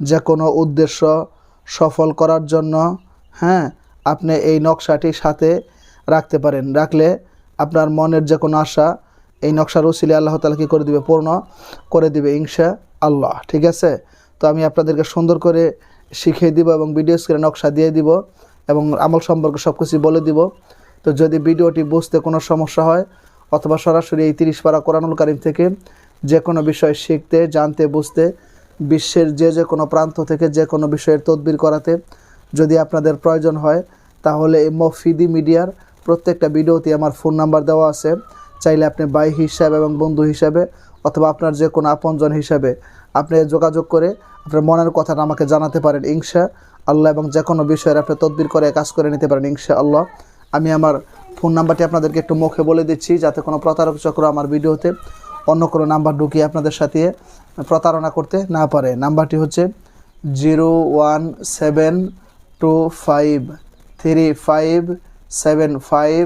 যে কোনো উদ্দেশ্য সফল করার জন্য হ্যাঁ আপনি এই নকশাটি সাথে রাখতে পারেন। রাখলে আপনার মনের যে কোনো আশা, এই নকশার উসিলে আল্লাহ তালা কী করে দিবে? পূর্ণ করে দিবে ইনশা আল্লাহ ঠিক আছে? তো আমি আপনাদেরকে সুন্দর করে শিখিয়ে দিব এবং ভিডিও স্ক্রিনে নকশা দিয়ে দিব এবং আমল সম্পর্কে সব কিছু বলে দিব। তো যদি ভিডিওটি বুঝতে কোনো সমস্যা হয় অথবা সরাসরি এই তিরিশ পারা কোরআনুল কারিম থেকে যে কোনো বিষয় শিখতে, জানতে, বুঝতে বিশ্বের যে যে কোনো প্রান্ত থেকে যে কোনো বিষয়ের তদবির করাতে যদি আপনাদের প্রয়োজন হয়, তাহলে এই মফিদি মিডিয়ার প্রত্যেকটা ভিডিওতে আমার ফোন নাম্বার দেওয়া আছে। চাইলে আপনি বাই হিসাবে এবং বন্ধু হিসাবে অথবা আপনার যে কোনো আপনজন হিসাবে আপনি যোগাযোগ করে আপনার মনের কথাটা আমাকে জানাতে পারেন, ইনশা আল্লাহ, এবং যে কোনো বিষয়ের আপনি তদবির করে কাজ করে নিতে পারেন, ইনশা আল্লাহ। আমি আমার ফোন নাম্বারটি আপনাদেরকে একটু মুখে বলে দিচ্ছি, যাতে কোনো প্রতারক চক্র আমার ভিডিওতে অন্য কোনো নাম্বার ঢুকিয়ে আপনাদের সাথে প্রতারণা করতে না পারে। নাম্বারটি হচ্ছে zero one seven two five three five seven five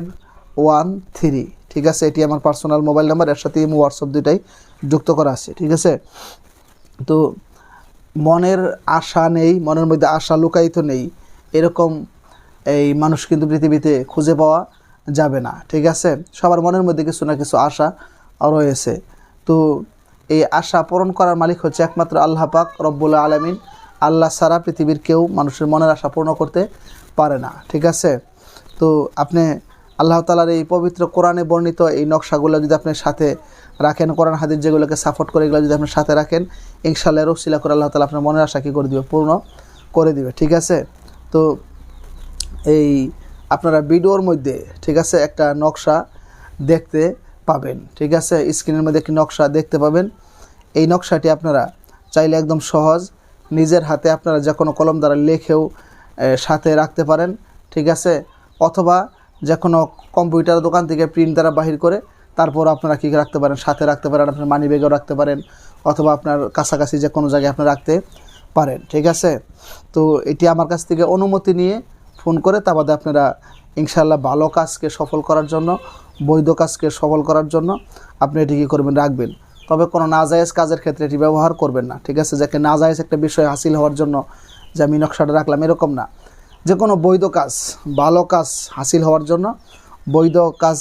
one three. ঠিক আছে, এটি আমার পার্সোনাল মোবাইল নাম্বার এর সাথে হোয়াটসঅ্যাপ দুটাই যুক্ত করা আছে। ঠিক আছে? তো মনের আশা নেই, মনের মধ্যে আশা লুকায়িত নেই, এরকম এই মানুষ কিন্তু পৃথিবীতে খুঁজে পাওয়া যাবে না। ঠিক আছে? সবার মনের মধ্যে কিছু না কিছু আশা রয়েছে তো এই আশা পূরণ করার মালিক হচ্ছে একমাত্র আল্লাহ পাক রব্বুল আলমিন। আল্লাহ সারা পৃথিবীর কেউ মানুষের মনের আশা পূর্ণ করতে পারে না, ঠিক আছে? তো আপনি আল্লাহ তালার এই পবিত্র কোরআনে বর্ণিত এই নকশাগুলো যদি আপনি সাথে রাখেন, কোরআন হাদিস যেগুলোকে সাপোর্ট করে এগুলো যদি আপনি সাথে রাখেন ইনশাল্লাহ রসিলা করে আল্লাহ তালা আপনার মনের আশা কী করে দিবে? পূর্ণ করে দিবে, ঠিক আছে? তো এই আপনারা ভিডিওর মধ্যে, ঠিক আছে, একটা নকশা দেখতে পাবেন, ঠিক আছে? স্ক্রিনের মধ্যে একটি নকশা দেখতে পাবেন। এই নকশাটি আপনারা চাইলে একদম সহজ নিজের হাতে আপনারা যে কোনো কলম দ্বারা লেখেও সাথে রাখতে পারেন, ঠিক আছে? অথবা যে কোনো কম্পিউটার দোকান থেকে প্রিন্ট দ্বারা বাহির করে তারপর আপনারা কী রাখতে পারেন? সাথে রাখতে পারেন, আপনার মানি ব্যাগেও রাখতে পারেন, অথবা আপনার কাছাকাছি যে কোনো জায়গায় আপনি রাখতে পারেন, ঠিক আছে? তো এটি আমার কাছ থেকে অনুমতি নিয়ে ফোন করে তা বাদে আপনারা ইনশাল্লাহ ভালো কাজকে সফল করার জন্য বৈধ কাজকে সফল করার জন্য আপনি এটি কী করবেন, রাখবেন। তবে কোনো নাজায়েজ কাজের ক্ষেত্রে এটি ব্যবহার করবেন না, ঠিক আছে? যাকে নাজায়েজ একটা বিষয় হাসিল হওয়ার জন্য যে আমি নকশাটা রাখলাম, এরকম না। যে কোনো বৈধ কাজ, ভালো কাজ হাসিল হওয়ার জন্য, বৈধ কাজ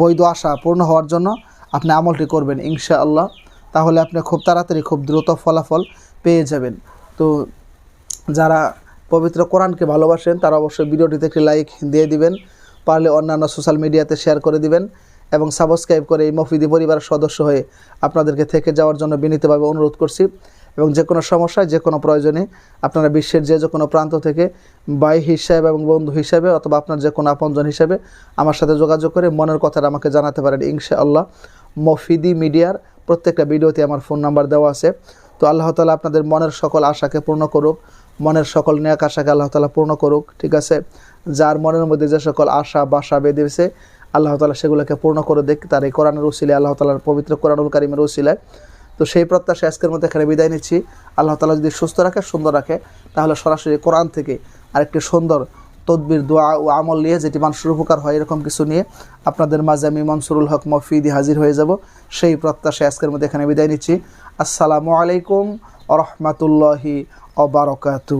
বৈধ আশা পূর্ণ হওয়ার জন্য আপনি আমলটি করবেন ইনশা আল্লাহ তাহলে আপনি খুব তাড়াতাড়ি খুব দ্রুত ফলাফল পেয়ে যাবেন। তো যারা পবিত্র কোরআনকে ভালোবাসেন, তারা অবশ্যই ভিডিওটিতে একটি লাইক দিয়ে দিবেন। পারলে অন্যান্য সোশ্যাল মিডিয়াতে শেয়ার করে দিবেন এবং সাবস্ক্রাইব করে এই মফিদি পরিবারের সদস্য হয়ে আপনাদেরকে থেকে যাওয়ার জন্য বিনীতভাবে অনুরোধ করছি। এবং যে কোনো সমস্যায়, যে কোনো প্রয়োজনে আপনারা বিশ্বের যে যে কোনো প্রান্ত থেকে বাই হিসাবে এবং বন্ধু হিসাবে অথবা আপনার যে কোনো আপনজন হিসাবে আমার সাথে যোগাযোগ করে মনের কথাটা আমাকে জানাতে পারেন ইনশা আল্লাহ মফিদি মিডিয়ার প্রত্যেকটা ভিডিওতে আমার ফোন নাম্বার দেওয়া আছে। তো আল্লাহ তালা আপনাদের মনের সকল আশাকে পূর্ণ করুক। মনের সকল ন্যাক আশাকে আল্লাহ তালা পূর্ণ করুক, ঠিক আছে? যার মনের মধ্যে যে সকল আশা, বাসা বেঁধেছে আল্লাহ তালা সেগুলোকে পূর্ণ করে দেখ তার এই কোরআনের উসিলায় আল্লাহ তালার পবিত্র কোরআনুল কারিমের উসিলায়। তো সেই প্রত্যাশা আজকের মধ্যে এখানে বিদায় নিচ্ছি। আল্লাহ তালা যদি সুস্থ রাখে, সুন্দর রাখে, তাহলে সরাসরি কোরআন থেকে আরেকটি সুন্দর তদবির, দোয়া ও আমল নিয়ে যেটি মানুষের উপকার হয়, এরকম কিছু নিয়ে আপনাদের মাঝে আমি মনসুরুল হক মফিদি হাজির হয়ে যাব। সেই প্রত্যাশা আজকের মধ্যে এখানে বিদায় নিচ্ছি। আসসালামু আলাইকুম আ রহমতুল্লাহি অবরকাতু